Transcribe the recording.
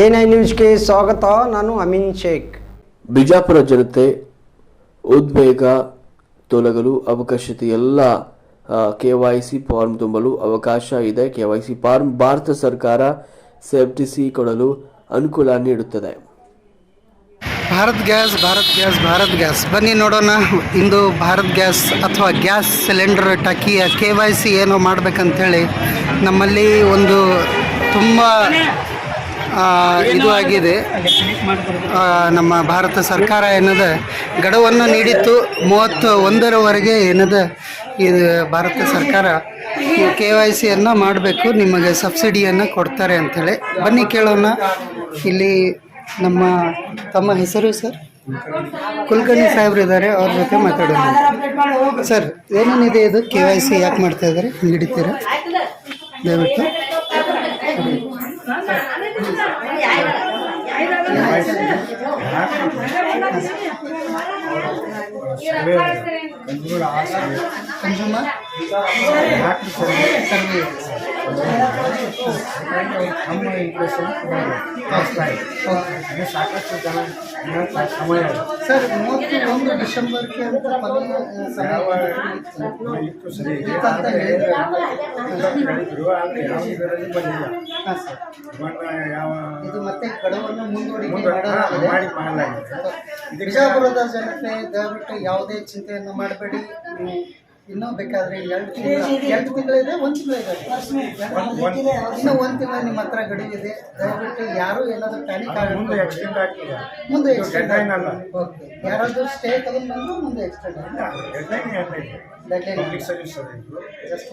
A ನ್ಯೂಸ್ಗೆ ಸ್ವಾಗತ ನಾನು ಅಮೀನ್ ಶೇಖ್. ಬಿಜಾಪುರ ಜನತೆ ಉದ್ವೇಗ ತೊಲಗಲು ಅವಕಾಶತೆ ಎಲ್ಲ ಕೆ ವೈ ಸಿ ಫಾರ್ಮ್ ತುಂಬಲು ಅವಕಾಶ ಇದೆ. K Y C form Bharata ಸರ್ಕಾರ ಸೇಫ್ಟಿಸಿ ಕೊಡಲು ಅನುಕೂಲ ನೀಡುತ್ತದೆ. Bharat gas Bharat gas Bharat gas. ಬನ್ನಿ ನೋಡೋಣ ಇಂದು ಭಾರತ್ ಗ್ಯಾಸ್ ಅಥವಾ ಗ್ಯಾಸ್ ಸಿಲಿಂಡರ್ ಟಕಿಯ ಕೆ ವೈ ಸಿ ಏನೋ ಮಾಡ್ಬೇಕಂತೇಳಿ ನಮ್ಮಲ್ಲಿ ಒಂದು ತುಂಬ ಇದು ಆಗಿದೆ. ನಮ್ಮ ಭಾರತ ಸರ್ಕಾರ ಏನದ, ಗಡುವನ್ನು ನೀಡಿತ್ತು ಮೂವತ್ತು ಒಂದರವರೆಗೆ ಏನದ ಇದು ಭಾರತ ಸರ್ಕಾರ ಕೆ ವೈ ಸಿಯನ್ನು ಮಾಡಬೇಕು, ನಿಮಗೆ ಸಬ್ಸಿಡಿಯನ್ನು ಕೊಡ್ತಾರೆ ಅಂಥೇಳಿ ಬನ್ನಿ ಕೇಳೋಣ. ಇಲ್ಲಿ ನಮ್ಮ, ತಮ್ಮ ಹೆಸರು ಸರ್? ಕುಲಕರ್ಣಿ ಸಾಹೇಬ್ರು ಇದ್ದಾರೆ, ಅವ್ರ ಜೊತೆ ಮಾತಾಡೋಣ. ಸರ್, ಏನೇನಿದೆ ಇದು ಕೆ ವೈ ಸಿ, ಯಾಕೆ ಮಾಡ್ತಾ ಇದ್ದಾರೆ? ಹಿಡಿತೀರಾ? ದಯವಿಟ್ಟು. ಸಾಕಷ್ಟು ಜನ ಇನ್ನ ಸಮಯ ಇದೆ. ಸರ್ ಮೂವತ್ತು ಒಂದು ಡಿಸೆಂಬರ್ಗೆ ಅಂತ ಕೊನೆಯ ಸಮಯ ಯಾವ ಇತ್ತು ಸರಿ ಇದೆ. ಆದ್ರೆ ಹೇಳಿದ್ರು, ಹಾಂ ಸರ್ ಇದು ಮತ್ತೆ ಕಡವನ್ನು ಮುಂದುವರಿಕೆ ಮುಂದೆ ಮಾಡಲಾಗಿದೆ ಮಾಡಿ ಮಾಡಲಾಗಿದೆ ಬಿಜಾಪುರದ ಜನತೆ ದಯವಿಟ್ಟು ಯಾವುದೇ ಚಿಂತೆಯನ್ನು ಮಾಡಬೇಡಿ ನೀವು ಇನ್ನೂ ಬೇಕಾದ್ರೆ ಎರಡು ತಿಂಗಳು ಎರಡು ತಿಂಗಳಿದೆ ಒಂದು ತಿಂಗಳಿದೆ ಇನ್ನೂ ಒಂದು ತಿಂಗಳು ನಿಮ್ಮ ಹತ್ರ ಇದೆ ದಯವಿಟ್ಟು ಯಾರು ಏನಾದರೂ ಪ್ಯಾನಿಕ್ ಆಗಿ ಮುಂದೆ ಎಕ್ಸ್ಟೆಂಡ್ ಆಗ್ತದೆ. ಮುಂದೆ ಎಕ್ಸ್ಟೆಂಡ್ ಅಲ್ಲ. ಓಕೆ ಯಾರಾದರೂ ಸ್ಟೇ ತಗೊಂಡು ಬಂದು ಮುಂದೆ ಎಕ್ಸ್ಟೆಂಡ್ ಹೇಳ್ಬೇಕು ಡೆಡ್ಲೈನ್ ಸರ್ವಿಸ್ ಜಸ್ಟ್